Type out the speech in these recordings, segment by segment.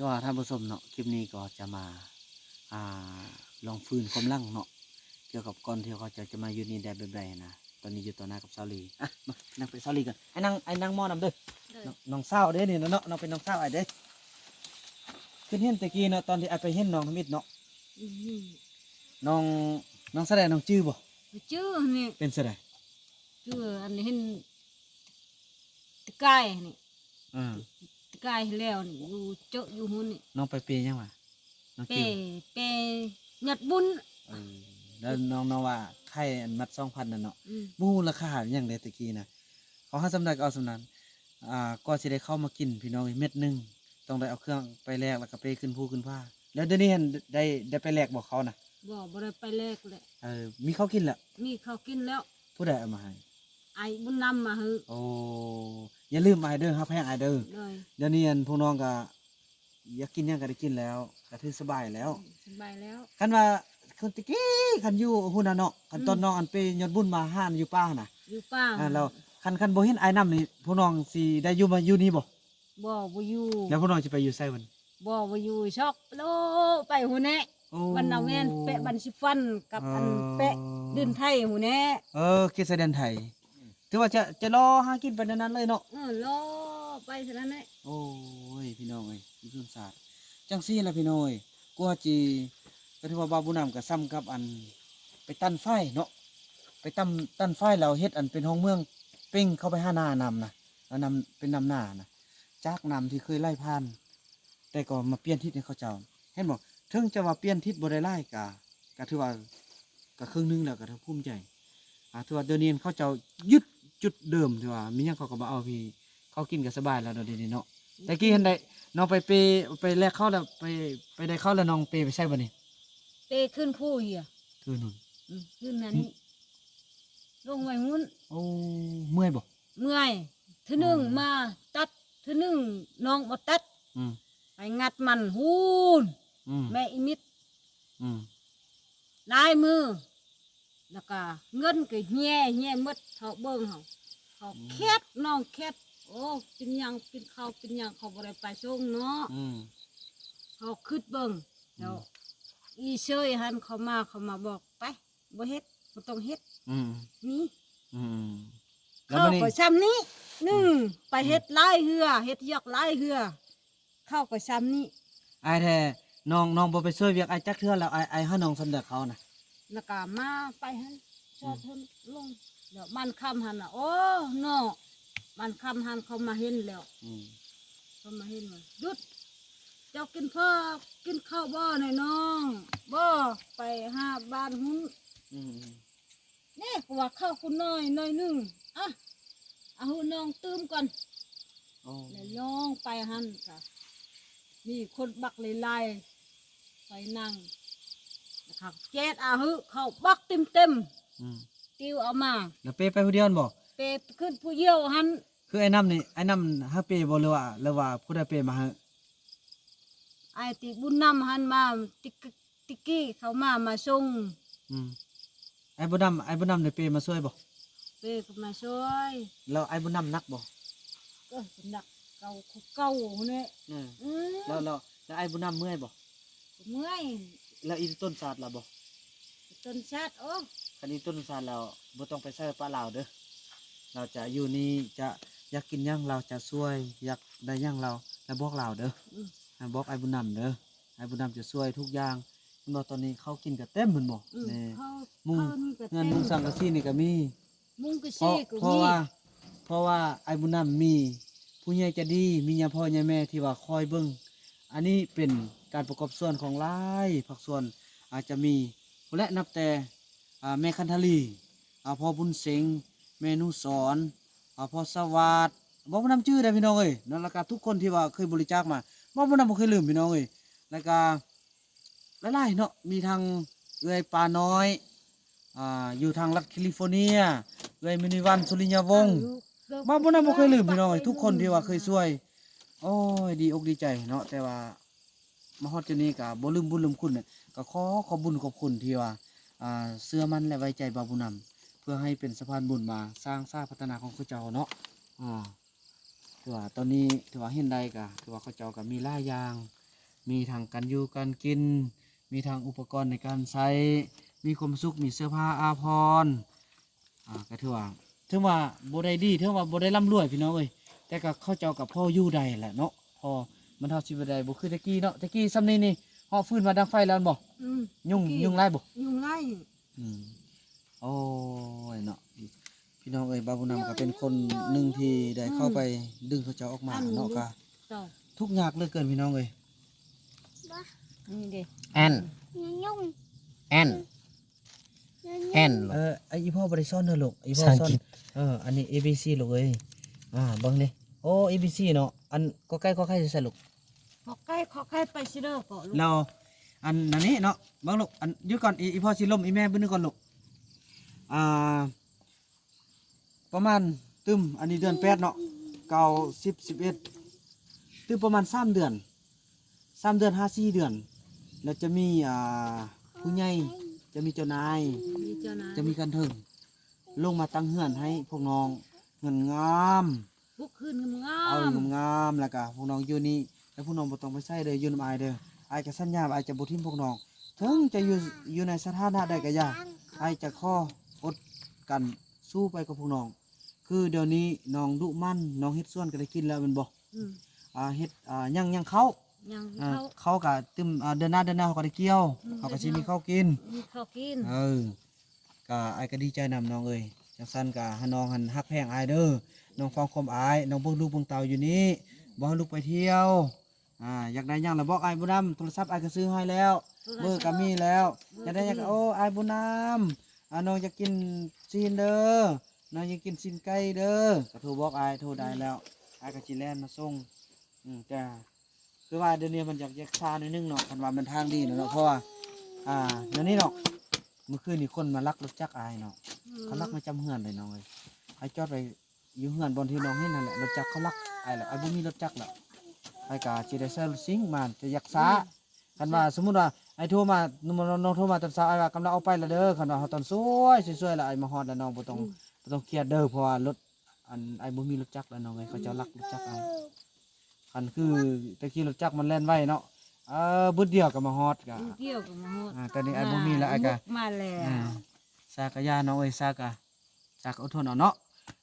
ถือว่าท่านผู้ชมเนาะคลิปนี้ก็จะมาอ่าลองฟื้นความลังเนาะเกี่ยวกับก่อนที่เขาจะจะมาอยู่นี่ได้แบบใดนะตอนนี้อยู่ต่อหน้ากับซาลีอะมานั่งไปซาลีกันไอ้นั่งไอ้นั่งหม้อนำเด้อเลยน้องน้องสาวเด้นี่เนาะน้องเป็นน้องสาวไอ้เด้ขึ้นเห็นตะกี้เนาะตอนที่ไอ้ไปเห็นน้องทมิดเนาะอืมน้องน้องแสดงน้องจื้อบ่ชื่อนี่เป็นแสดงชื่ออันนี้เห็นตะกายนี่อ่าตะ กายแล้วนี่อยู่เจาะอยู่หุ่นนี่น้องไปเปย์ยังวะน้องเปจื้อเปหยัดบุญเออแล้วน้องน้องว่าไข่อันมัดสองพันน่ะเนาะอืมมูราคาอย่างเดตะกี้นะเขาให้สำนักเอาสำนันอ่าก็สิได้เข้ามากินพี่น้องเม็ดหนึงต้องได้เอาเครื่องไปแลกแล้วก็ไปขึ้นภูขึ้นผ้า แล้วเดี๋ยวนี้เห็นได้ได้ไปแลกบอกเขานะบ่บ่ได้ไปแลกเลยเออมีเขาวกินแหละมีข้าวกินแล้วผู้ใดเอามาให้ไอ้บุญนำมาหือโอ้ อย่าลืมไอายเด้อครับแพงไอายเด้อเลยเดี๋ยวนี้อันพวกน้องก็อยากกินหยังก็ได้กินแล้วก็ถือสบายแล้ว สบายแล้ว คันว่าคนตะกี้คันอยู่หุ่นน่ะเนาะคันตอนอืมน้องอันไปยอดบุญมาห้านอยู่ป้าน่ะอยู่ป้าอ่าแล้วคันคันบ่เห็นไอ้ายน้ำนี่พวกน้องสิได้อยู่มาอยู่นี่บ่บ่บ่อยู่แล้วพวกน้องจะไปอยู่ไสวันบ่บ่อยู่ชอกโลไปหูแน่โอ้วันเอาแม่นเปะบันสิฟันกับอันเปะดินไทยหูแน่เออเกษตรแดนไทย ถือว่าจะจะรอหากินไปนานๆเลยเนาะ เออรอไปเท่านั้นแหละโอ้ยพี่น้องเอ้ยยุทธศาสตร์จังซี่ล่ะพี่น้องเอ้ยกลัวจีก็ถือว่าบาบุญนำก็ซ้ำกับอัน ไปตั้นไฟเนาะไปตั้นตั้นไฟแล้วเฮ็ดอันเป็นห้องเมืองเป้งเข้าไปหาหน้านำนะแล้วนำเป็นนำหน้านะจากนำที่เคยไล่ผ่านแต่ก็มาเปลี่ยนทิศให้เขาเจ้าเห็นบอกถึงจะว่าเปลี่ยนทิศบ่ได้ไล่กะก็ถือว่าก็ครึ่งหนึงแล้วก็ถือภูมิใจอ่าถือว่าเดี๋ยวนี้เขาเจ้ายึด จุดเดิมถือว่ามีหยังเขาก็บ่เอาพี่เขากินก็สบายแล้วเดี๋ยวนี้เนาะแต่กี้เห็นได้น้องไปเปไปแลกเข้าแล้วไปไปได้เข้าแล้วน้องเปไปใช่บ่นี่เปขึ้นผู้เหียคือนู่นอืมขึ้นนั้นนี่ลงไว้งุ้นโอ้เมื่อยบ่ เมื่อยทีหนึ่งอ๋อ มาตัดทีหนึ่งน้องมาตัดอืมไปงัดมันหูนอืมแม่อิมิดอืมลายมือ แล้วก็เงินก็แย่แย่หมดเขาเบิ่งเขาเขาแคบน้องแคบโอ้กินหยังกินข้าวกินหยังเขาบ่ได้ไปส่งเนาะอืมเขาคืดเบิ่งแล้วอีเชยหันเขามาเขามาบอกไปบ่เฮ็ดบ่ต้องเฮ็ดอืมนี่ อืมแล้วเข้ามื้อนี้ก็ซ้ำนี้หนึ่งไปเฮ็ดลายเหือเฮ็ดยอกลายเหือเข้าก็ซ้ำนี้อายแท้น้องน้องบ่ไปช่วยเวียกอายจักเทื่อแล้วอายอายให้น้องสำเร็จเขานะ แล้วก็มาไปหันชอดทนลงเดี๋ยวมันคำหันน่ะโอ้เนาะมันคำหันเขามาเห็นแล้วอืมเขามาเห็นว่าหยุด เจ้ากินพ่อกินข้าวบ่หน่อยน้องบ่ไปหาบ้านหุ้นอืมนี่กูว่าข้าวคุณน้อยน้อยหนึงอะเอาหุ่นน้องตื้มก่อน โอ้แล้วย่องไปหันกะมีคนบักเลยลายๆไปนั่ง นะครับเจ็ดอาฮึเขาบักเต็มเต็มอืมๆติวเอามาแล้วเปไปผู้เดียวนั่นบ่เปขึ้นผู้เยี่ยวหันคือไอ้น้ำนี่ไอ้น้ำฮัเปบ่หรือว่าหรือว่าผู้ใดเปมาฮะไอติบุญนำหันมาติกติกกี้เขามามาส่งอืมไอ้บุญนำไอ้บุญนำได้เปมาช่วยบ่เปก็มาช่วยแล้วไอ้บุญนำนักบ่ก็หนักเก่าคุกเก่าเนี่ยอืมอืมแล้วแล้วแล้วไอ้บุญนำเมื่อยบ่เมื่อย แล้วอีต้นศาสตร์ล่ะบ่ต้นชาติโอ้คันนี้ต้นศาสตร์แล้วบ่ต้องไปใส่ปลาลาวเด้อเราจะอยู่นี่จะอยากกินหยังเราจะช่วย อยากได้หยังเราแล้วบอกเราเด้ออืมให้บอกไอ้บุญนำเด้อไอ้บุญนำจะช่วยทุกอย่างเห็นบ่ตอนนี้เขากินกับเต็มเหมือนบ่อืมนี่เขามุงเขานี่ก็เงินเต็มุงสังกะสีนี่ก็มี มุงก็เพราะซี่ก็เพราะมีว่าเพราะว่าไอ้บุญนำมี ผู้ใหญ่ใจะดีมียาพ่อยาแม่ที่ว่าคอยเบิ่งอันนี้เป็น การประกอบส่วนของลายผักส่วนอาจจะมีและนับแต่แม่คันธลีพ่อบุญเสงแม่นุสอ่าพ่อสวัสดิ์บอกบ่นำชื่อได้พี่น้องเอ้ยนั่นแล้วก็ทุกคนที่ว่าเคยบริจาคมาบอกบ่นำบ่เคยลืมพี่น้องเอ้ยแล้วก็หลายๆเนาะมีทางเอื้อยปลาน้อยอ่าอยู่ทางรัฐแคลิฟอร์เนียเอื้อยมินิวันสุริยาวงศ์บ้าบ่น่าบ่เคยลืมพี่น้องไอ้ทุกคนที่ว่าเคยช่วยโอ้ยดีอกดีใจเนาะแต่ว่า มาฮอดจุดนี้ก็บ่ลืมบุญลืมคุณเนี่ยก็ขอขอบุญขอบคุณที่ว่าอ่าเชื่อมั่นและไว้ใจบาบุญนำเพื่อให้เป็นสะพานบุญมาสร้างสร้างพัฒนาของเขาเจ้าเนาะอ่าถือว่าตอนนี้ถือว่าเห็นได้ก็ถือว่าเขาเจ้าก็มีหลายอย่าง มีทางการอยู่การกิน มีทางอุปกรณ์ในการใช้ มีความสุขมีเสื้อผ้าอาภรณ์อ่าก็ถือว่าถือว่าบ่ได้ดีถือว่าบ่ได้ร่ำรวยพี่น้องเอ้ยแต่ก็ข้าเจ้ากับพ่ออยู่ได้แหละเนาะพอ มันเท่าชีวิตใดบ่คือตะกี้เนาะตะกี้ซ้ำนี้นี่เฮาฟื้นมาดังไฟแล้วบ่อืมยุ่งตะกี้ยุ่งหลายบ่ยุ่งไล่อืมโอ้ยเนาะพี่น้องเอ้ยบาบุญนำก็เป็นคนหนึ่งที่ได้เข้าไปดึงเขาเจ้าออกมาเนาะก็ต่อทุกข์ยากเหลือเกินพี่น้องเอ้ยนี่เด้แอนยุ่งแอนแอนเออไออีพ่อบริซ่อนเถอะลูกอีพ่อภาษาอังซ่อนกฤษเอออันนี้ A B C ลูกเอ้ยอ่าเบิ่งนี่ โอ้ A B C เนาะอันก็ใกล้ก็ใกล้จะใส่ลูกขอใกล้ขอใกล้ไปสิเด้อก่อนลูกเราอันอันนี้เนาะเบิ่งลูกอันหยุดก่อนอีอีพ่อสิล้มอีแม่เบิ่งนึงก่อนลูกอ่าประมาณตึมอันนี้เดือนแปดเนาะเก้าสิบสิบเอ็ดตึมประมาณสามเดือนสามเดือนห้าสี่เดือน แล้วจะมีอ่าผู้ใหญ่จะมีเจ้านาย มีเจ้านายจะมีการถึงลงมาตั้งเฮือนให้พวกน้องเงินงาม บุกขึ้นงาเอามงามๆแล้วก็พวกน้องอยู่นี่แล้วพวกน้องบ่ต้องไปใส่เลยอยู่นำอายเด้ออายก็สัญญาว่าอายจะบ่ทิ้งพวกน้องถึงจะอยู่อยู่ในสถานะใดก็อย่าอายจะขออดกันสู้ไปกับพวกน้อง คือเดี๋ยวนี้น้องดุมันน้องเฮ็ดส่วนก็ได้กินแล้วแม่นบ่อืมอ่าเฮ็ดอ่ายังยังเขายังอ่าเขา เขาก็ตึมอ่าเดือนหน้าเดือนหน้าเขาก็ได้เกี่ยวอืม เขาก็สิมีข้าวกิน มีข้าวกินเออก็ไอ้ายก็ดีใจนำน้องเอ้ยจังสั้นก็ให้น้องหันฮักแพงอายเด้อ น้องฟังความอายน้องเบิ่งลูกเบิ่งเต่าอยู่นี้บ่ให้ลูกไปเที่ยว อ่า อยากได้หยังล่ะบอกอายบุญนำโทรศัพท์อายก็ซื้อให้แล้วเบอร์ก็มีแล้ว อยากได้หยังก็โอ้อายบุญนำอ่าน้องอยากกินซีนเด้อ น้องอยากกินซีนไก่เด้อก็โทรบอกอายโทรได้แล้วอายก็สิแล่นมาส่ง อืมแต่คือว่าเดี๋ยวนี้มันอยากแยกชาหน่อยนึงเนาะคันว่ามันทางดีเนาะเพราะว่า อ่า เดี๋ยวนี้เนาะเมื่อคืนนี่คนมาลักรถจักรอายเนาะเขาลักมาจำเฮือนเลยน้องเลยไอ้จอดไป อยู่เฮือนบนที่น้องเห็นนั่นแหละรถจักรเขาลักไอ้แหละไอ้บุมีรถจักรแล้วไอ้กาจีได้เซลซิงมาจะยักษาคันว่าสมมุติว่าไอ้โทรมาน้องน้องโทรมาตอนเช้าไอ้ว่ากำลังเอาไปแล้วเด้อคันว่าเขาตอนสวยสวยๆแล้วไอ้มาฮอดแล้วน้องบ่ต้องบ่ต้องเครียดเด้อเพราะว่ารถอันไอ้บ่มีรถจักรแล้วน้องเอ้ยเขาเจะลักรถจักรไอ้คันคือตะกี้รถจักรมันแล่นไว้เนาะเออบึดเดียวก็มาฮอดกะเกี่ยวกับมาฮอดอ่าตอนนี้ไอ้บ่มีแล้วไอ้กะมาแล้วอ่าซากะยาน้องเอ้ยซากะซากะอดทนเอาเนาะ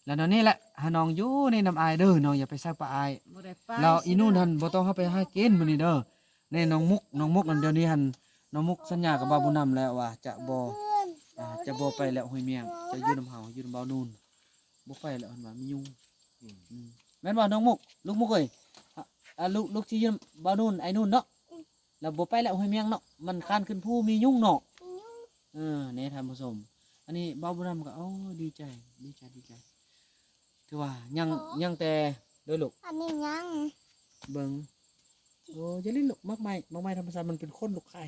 แล้วตอนนี้แหละให้น้องอยู่ในน้ำอายเด้อน้องอย่าไปซักปะอายบ่ได้ไปเราอีนู่นหันบ่ต้องเฮาไปหากินมื้อนี้เด้อนี่น้องมุกน้องมุกนั่นเดี๋ยวนี้หันน้องมุกสัญญากับบาบุญนำแล้วว่าจะบ่อ่าจะบ่ไปแล้วห้วยเมียงจะอยู่น้ำเฮาอยู่น้ำเบานูนบ่ไปแล้วหันว่ามียุงอืมแม่นบ่น้องมุกลูกมุกเอ้ยอะอะลูกลูกที่อยู่น้ำเบานูนไอ้นู่นเนาะแล้วบ่ไปแล้วห้วยเมียงเนาะมันคานขึ้นภูมียุงเนาะเออเนี่ยท่านผู้ชมอันนี้เบาบุญนำก็โอ้ดีใจดีใจดีใจ ถือว่ายังยังแต่โดยลูกอันนี้ยังเบิงโอ้อยาเล่นลูกมากมายมากมายธรรมชาติมันเป็นคนลูกไข่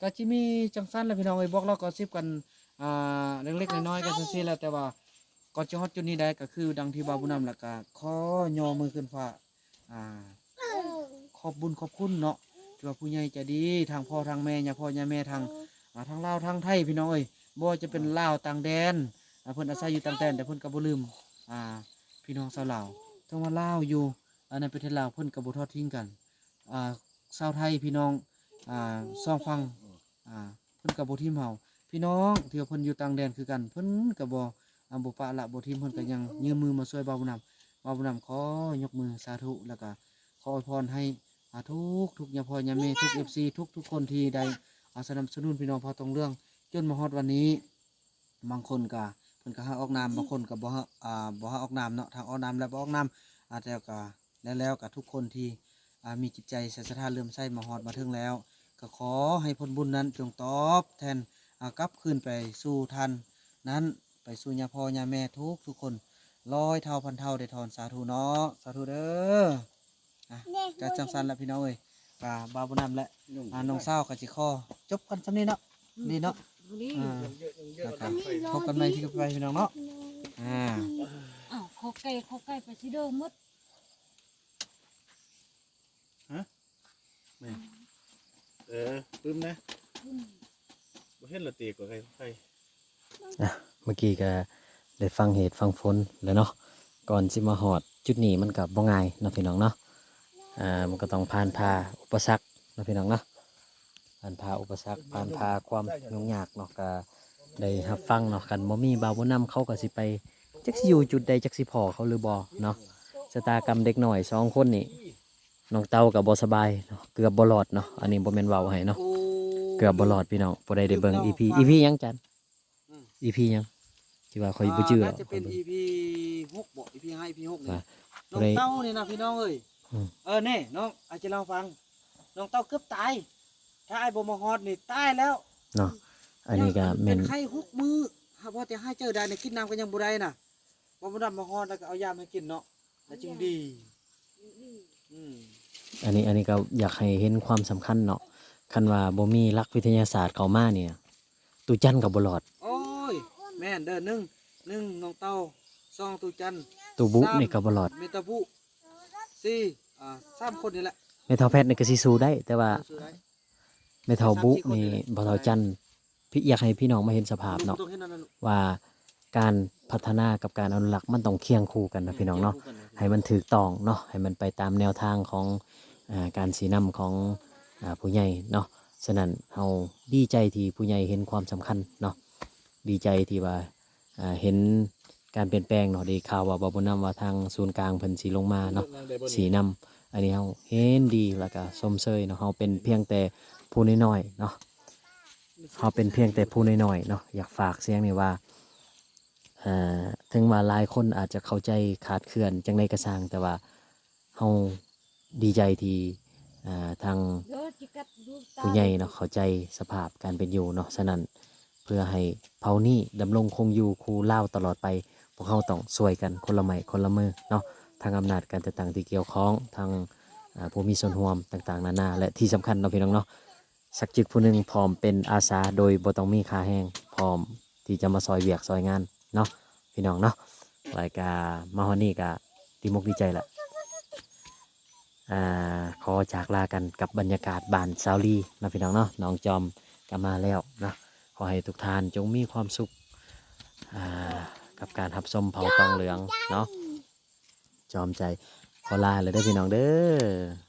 ก็จิมีจังสั้นแล้วพี่น้องไอ้ยบอกเราก็ซิบกันอ่าเล็กๆน้อยๆกันซื่อๆแล้วแต่ว่าก่อนจะฮอดจุดนี้ได้ก็คือดังที่เบาบุญนำแล้วก็ขอย่อมือขึ้นฟ้าอ่า ขอบบุญขอบคุณเนาะที่ว่าผู้ใหญ่ใจดีทางพ่อทางแม่ย่าพ่อย่าแม่ทางอ่าทางลาวทางไทยพี่น้องเอ้ยบ่ว่าจะเป็นลาวต่างแดนอ่า เพิ่นอาศัยอยู่ต่างแดนแต่เพิ่นก็บ่ลืมอ่าพี่น้องชาวลาวทั้งว่าลาวอยู่อ่าในประเทศลาวเพิ่นก็บ่ทอดทิ้งกันอ่าชาวไทยพี่น้องอ่าซ่องฟังอ่าเพิ่นก็บ่ทิมเฮาพี่น้องที่เพิ่นอยู่ต่างแดนคือกันเพิ่นก็บ่อ่าบ่ปะละบ่ทิมเพิ่นก็ยังยืมมือมาช่วยบ่าวบุญนำบ่าวบุญนำขอยกมือสาธุแล้วก็ขออวยพรให้อาทุกทุกยาพ่อยาแม่ทุก FC ทุกทุกคนที่ได้อาสนับสนุนพี่น้องพอตรงเรื่อง จนมาฮอดวันนี้บางคนก็ พิ่นก็หาออกนามบางคนก็บ่ฮาอ่าบ่หาออกนามเนาะทางออกนามและบ่ออกนามอาจจะก็แล้วแล้วกับทุกคนที่อ่ามีจิตใจศรัทธาเลื่อมใสมาฮอดมาถึงแล้ว ก็ขอให้ผลบุญนั้นจงตอบแทนอ่ากลับคืนไปสู่ท่านนั้นไปสู่ยาพ่อยาแม่ทุกทุกคนร้อยเท่าพันเท่าได้ทอนสาธุเนาะสาธุเด้ออะจะจังสันละพี่น้องเอ้ยกาบาบุญนำและอ่าน้องสาวกับจิคอจบกันสำนี้เนาะดีเนาะ นี่อ่านะครับพบกันใหม่ที่กับไปพี่น้องเนาะอ่าอ้าวขอไก่ขอไก่ไปสิเด้อหมดเออปึ้มนะบ่เห็นละตีกว่าใครใครอะเมื่อกี้ก็ได้ฟังเหตุฟังผลแล้วเนาะก่อนสิมาหอดจุดนี้มันกับบ่ง่ายเนาะพี่น้องเนาะอ่ามันก็ต้องผ่านพาอุปสรรคเนาะพี่น้องเนาะ ผ่านพาอุปสรรคผ่านพาความยุ่งยากเนาะก็ได้รับฟังเนาะกันบ่มีบาวบ่นำเขาก็สิไปจักสิอยู่จุดใดจักสิพอเขาหรือบ่เนาะชะตากรรมเด็กหน่อยสองคนนี่น้องเต้ากับบ่สบายเนาะเกือบบ่รอดเนาะอันนี้บ่แม่นเว้าให้เนาะโอ้เกือบบ่รอดพี่น้องบ่ได้ได้เบิ่ง EP EP ยังจันอืม EP ยังที่ว่าคอยบ่จื้อน่าจะเป็น EP หกบ่ EP ห้า EP หกนี่ว่าน้องบ่ได้เต้านี่นะพี่น้องเอ้ยอืม เออแน่น้องอาจจะลองฟัง น้องเต้าเกือบตาย ถ้าไอ้บ่มาฮอดนี่ตายแล้วเนาะอันนี้ก็เป็แม่นนไข้หกมือหาพอจะให้เจอได้ในกินน้ำก็ยังบ่ได้น่ะบ่บ่ดำมาฮอดแล้วก็เอายามากินเนาะแล้วจึงดี อืมอันนี้อันนี้ก็อยากให้เห็นความสำคัญเนาะคันว่าบ่มีหลักวิทยาศาสตร์เข้ามาเนี่ยตูจันก็บ่รอดโอ้ย แม่นเด้อหนึ่งหนึ่งน้องเต้าสองตูจันทร์ตูบุสามนี่ก็บ่รอดเมตาบุสี่อ่าสามคนนี่แหละ แม่เฒ่าแพทย์นี่ก็สิสู้ได้ แต่ว่าเอาซื้อได้ แม่เฒ่าบุสามสี่คนนี่นี่แหละบ่เฒ่าจันพี่อยากให้พี่น้องมาเห็นสภาพเนาะลูกต้องเห็นนั่นน่ะลูกว่าการพัฒนากับการอนุรักษ์มันต้องเคียงคู่กันนะพี่น้องเนาะให้มันถูกต้องเนาะให้มันไปตามแนวทางของอาการสีนำของอาผู้ใหญ่เนาะฉะนั้นเราดีใจที่ผู้ใหญ่เห็นความสำคัญเนาะดีใจที่ว่าอ่าเห็นการเปลี่ยนแปลงเนาะได้ข่าวว่าบบุญนำว่าทางศูนย์กลางเพิ่นสีลงมาเนาะสีนำ อันนี้เราเห็นดีแล้วก็สมเชยเนาะเราเป็นเพียงแต่ผู้น้อยๆเนาะเราเป็นเพียงแต่ผู้น้อยๆเนาะอยากฝากเสียงนี่ว่าอ่าถึงว่าหลายคนอาจจะเข้าใจขาดเคลื่อนจังในกระสร้างแต่ว่าเฮาดีใจที่ทางผู้ใหญ่เนาะเข้าใจสภาพการเป็นอยู่เนาะฉะนั้นเพื่อให้เผ่านี้ดำรงคงอยู่คูเล่าตลอดไป พวกเขาต้องช่วยกันคนละไม้คนละมือเนาะ ทางอำนาจการต่างๆที่เกี่ยวข้องทางผู้มีส่วนร่วมต่างๆ นานา และที่สำคัญเนาพี่น้องเนาะสักจิตผู้หนึ่งพร้อมเป็นอาสาโดยบ่ต้องมีค่าแห้งพร้อมที่จะมาซอยเวียกซอยงานเนาะพี่น้องเนาะรายการมาฮอนี่ก็ดีมกดีใจละอ่าขอจากลากันกับบรรยากาศบ้านซาวลีนะพี่น้องเนาะน้องจอมก็มาแล้วเนาะขอให้ทุกท่านจงมีความสุขอ่ากับการทับส้มเผาตองเหลืองเนาะ จอมใจขอลาเลยได้พี่น้องเด้อ